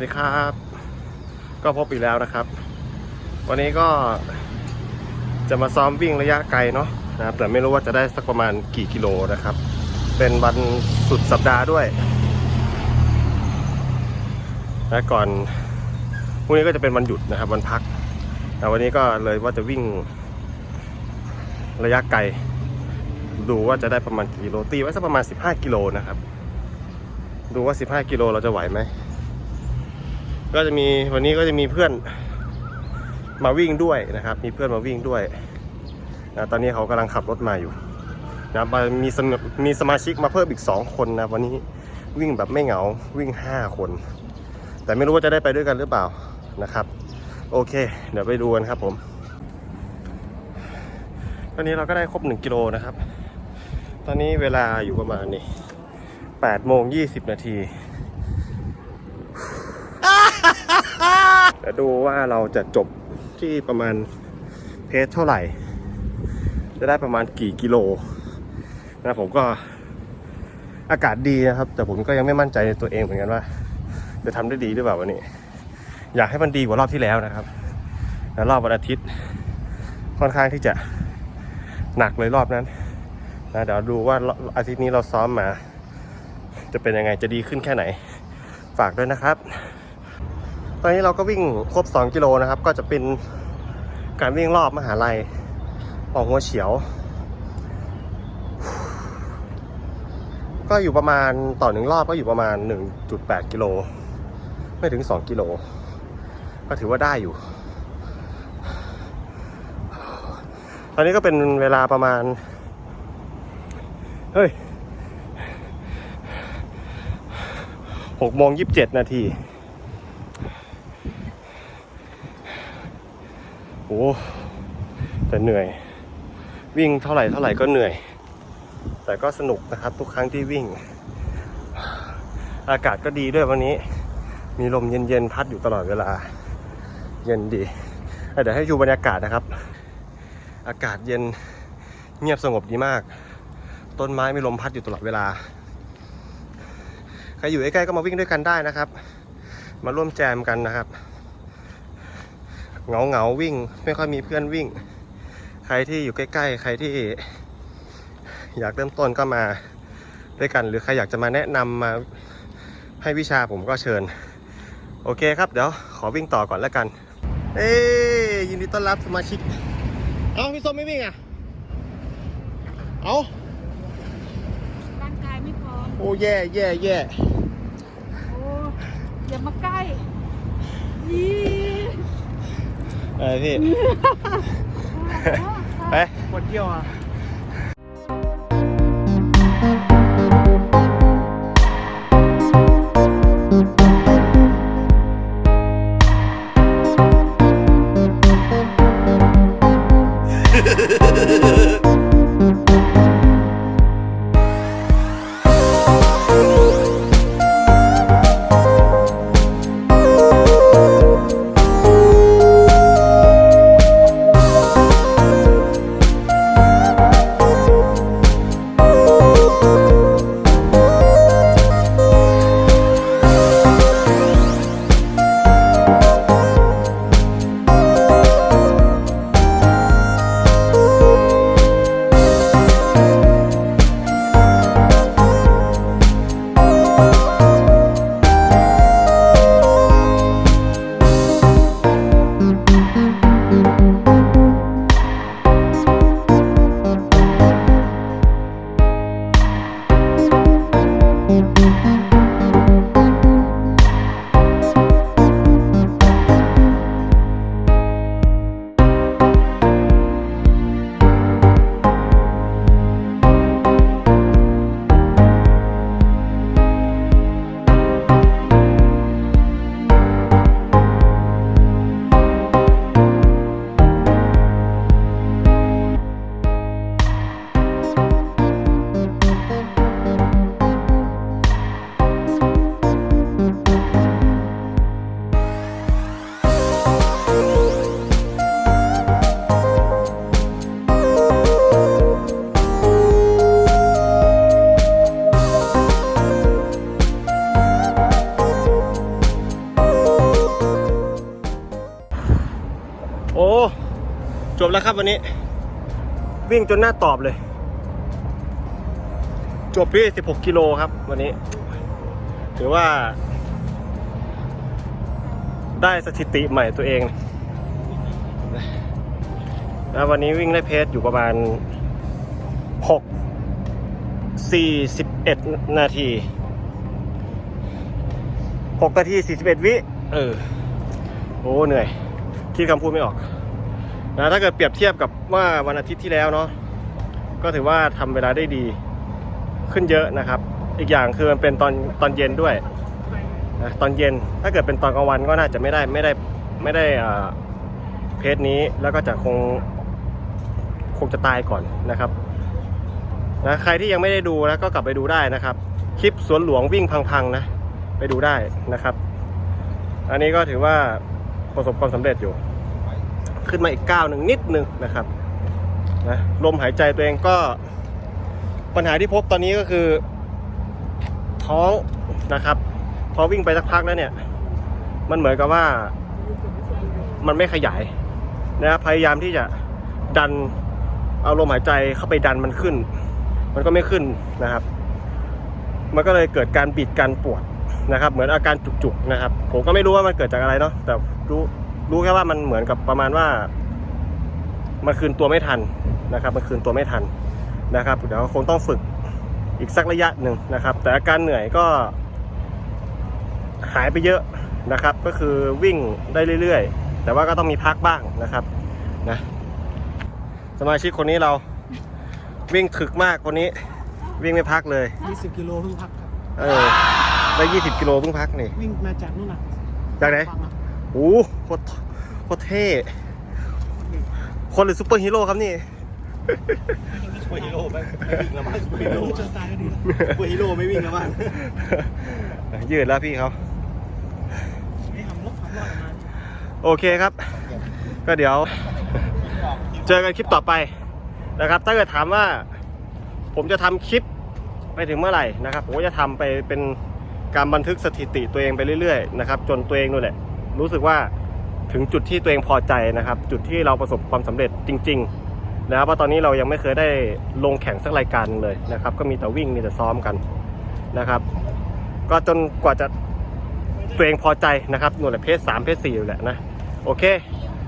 สวัสดีครับ ก็พบอีกแล้วนะครับ วันนี้ก็จะมาซ้อมวิ่งระยะไกลเนาะนะครับ แต่ไม่รู้ว่าจะได้สักประมาณกี่กิโลนะครับ เป็นวันสุดสัปดาห์ด้วย และก่อนพรุ่งนี้ก็จะเป็นวันหยุดนะครับ วันพัก แต่วันนี้ก็เลยว่าจะวิ่งระยะไกล ดูว่าจะได้ประมาณกี่กิโลตีไว้สักประมาณ 15 กิโลนะครับ ดูว่า 15 กิโลเราจะไหวไหม ก็จะมีวันนี้ก็จะมีเพื่อนมาวิ่งด้วยนะครับ มีเพื่อนมาวิ่งด้วยนะตอนนี้เขากำลังขับรถมาอยู่นะมามีสมมีสมาชิกมาเพิ่มอีก 2 คนนะวันนี้วิ่งแบบไม่เหงาวิ่ง 5 คน แต่ไม่รู้ว่าจะได้ไปด้วยกันหรือเปล่านะครับ โอเค เดี๋ยวไปดูกันครับผมตอนนี้เราก็ได้ครบ 1 กิโลนะครับ ตอนนี้เวลาอยู่ประมาณนี่8โมง20 นาที ดี๋ยวดูว่าเราจะจบที่ประมาณเพจเท่าไหร่ จะได้ประมาณกี่กิโลนะผมก็อากาศดีนะครับ แต่ผมก็ยังไม่มั่นใจในตัวเองเหมือนกันว่า จะทำได้ดีหรือเปล่าวันนี้ อยากให้มันดีกว่ารอบที่แล้วนะครับแล้วรอบวันอาทิตย์ค่อนข้างที่จะหนักเลยรอบนั้นนะเดี๋ยวดูว่าอาทิตย์นี้เราซ้อมมา จะเป็นยังไงจะดีขึ้นแค่ไหน ฝากด้วยนะครับ ตอนนี้เราก็วิ่งครบ 2 กิโลนะครับ ก็จะเป็นการวิ่งรอบมหาลัยออกหัวเฉียว ก็อยู่ประมาณต่อหนึ่งรอบก็อยู่ประมาณ 1.8 กิโล ไม่ถึง 2 กิโล ก็ถือว่าได้อยู่ ตอนนี้ก็เป็นเวลาประมาณ เฮ้ยหกโมงยี่สิบเจ็ดนาที โอ้แต่เหนื่อย วิ่งเท่าไหร่เท่าไหร่ก็เหนื่อย แต่ก็สนุกนะครับทุกครั้งที่วิ่ง อากาศก็ดีด้วยวันนี้ มีลมเย็นๆพัดอยู่ตลอดเวลา เย็นดีเดี๋ยวให้ดูบรรยากาศนะครับ อากาศเย็นเงียบสงบดีมาก ต้นไม้มีลมพัดอยู่ตลอดเวลา ใครอยู่ใกล้ๆก็มาวิ่งด้วยกันได้นะครับ มาร่วมแจมกันนะครับ เหงาเหงาๆวิ่ง ไม่ค่อยมีเพื่อนวิ่ง ใครที่อยู่ใกล้ ๆ ใครที่อยากเริ่มต้นก็มาด้วยกัน หรือใครอยากจะมาแนะนำมาให้วิชาผมก็เชิญ โอเคครับเดี๋ยวขอวิ่งต่อก่อนแล้วกัน เอ้ยยินดีต้อนรับสมาชิก เอ้าพี่ส้มไม่วิ่งอะ เอ้าร่างกายไม่พร้อมโอ้แย่แย่แย่โอ้อย่ามาใกล้ยี่ อะไรพี่ ไป ปวดเที่ยวอะ จบแล้วครับวันนี้ วิ่งจนหน้าตอบเลย จบที่ 16 กิโลครับ วันนี้ ถือว่า ได้สถิติใหม่ตัวเองนะวันนี้วิ่งได้เพจอยู่ประมาณ 6 41 นาที 6 นาที 41 วิ เออ โอ้ เหนื่อย คิดคำพูดไม่ออก นะถ้าเกิดเปรียบเทียบกับว่าวันอาทิตย์ที่แล้วเนาะก็ถือว่าทำเวลาได้ดีขึ้นเยอะนะครับ อีกอย่างคือมันเป็นตอนตอนเย็นด้วยนะตอนเย็นถ้าเกิดเป็นตอนกลางวันก็น่าจะไม่ได้ไม่ได้ไม่ได้อ่าเพจนี้แล้วก็จะคงคงจะตายก่อนนะครับนะใครที่ยังไม่ได้ดูนะก็กลับไปดูได้นะครับ คลิปสวนหลวงวิ่งพังๆนะ ไปดูได้นะครับ อันนี้ก็ถือว่าประสบความสำเร็จอยู่ ขึ้นมาอีกก้าวหนึ่งนิดหนึ่งนะครับนะลมหายใจตัวเองก็ปัญหาที่พบตอนนี้ก็คือ ท้องนะครับ พอวิ่งไปสักพักแล้วเนี่ย มันเหมือนกับว่ามันไม่ขยายนะครับพยายามที่จะดันเอาลมหายใจเข้าไปดันมันขึ้น มันก็ไม่ขึ้นนะครับ มันก็เลยเกิดการบิดการปวดนะครับ เหมือนอาการจุกๆนะครับ ผมก็ไม่รู้ว่ามันเกิดจากอะไรเนาะแต่รู้ รู้แค่ว่ามันเหมือนกับประมาณว่า มันคืนตัวไม่ทันนะครับ มันคืนตัวไม่ทันนะครับ เดี๋ยวคงต้องฝึกอีกสักระยะหนึ่งนะครับ แต่อาการเหนื่อยก็หายไปเยอะนะครับ ก็คือวิ่งได้เรื่อยๆ แต่ว่าก็ต้องมีพักบ้างนะครับนะสมาชิกคนนี้เราวิ่งถึกมากคนนี้ วิ่งไม่พักเลย 20กิโลเพิ่งพักครับเออได้ 20 กิโลเพิ่งพักนี่ วิ่งมาจากนู่นน่ะจากไหนฟังอะ โอ้โหโคตรโคตรเท่ คนหรือซูเปอร์ฮีโร่ครับนี่ซูเปอร์ฮีโร่ไม่ไม่วิ่งแล้วมั้งซูเปอร์ฮีไม่โร่รู้จะตายก็ดีแล้วซูเปอร์ฮีโร่ไม่วิ่งแล้วมั้งยืดแล้วพี่เขาให้ทำลบความรอดออกมาโอเคครับ ก็เดี๋ยว เจอกันคลิปต่อไปนะครับ ถ้าเกิดถามว่า ผมจะทำคลิปไปถึงเมื่อไหร่นะครับ ผมก็จะทำไปเป็นการบันทึกสถิติตัวเองไปเรื่อยๆนะครับ จนตัวเองนู่นแหละ รู้สึกว่าถึงจุดที่ตัวเองพอใจนะครับ จุดที่เราประสบความสำเร็จจริงๆนะครับเพราะตอนนี้เรายังไม่เคยได้ลงแข่งสักรายการเลยนะครับ ก็มีแต่วิ่งมีแต่ซ้อมกันนะครับ ก็จนกว่าจะตัวเองพอใจนะครับหน่วยเพจสามเพจสี่อยู่แหละนะ โอเค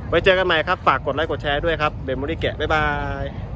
ไว้เจอกันใหม่ครับ ฝากกดไลค์กดแชร์ด้วยครับเบมโมรี่แกะบ๊ายบาย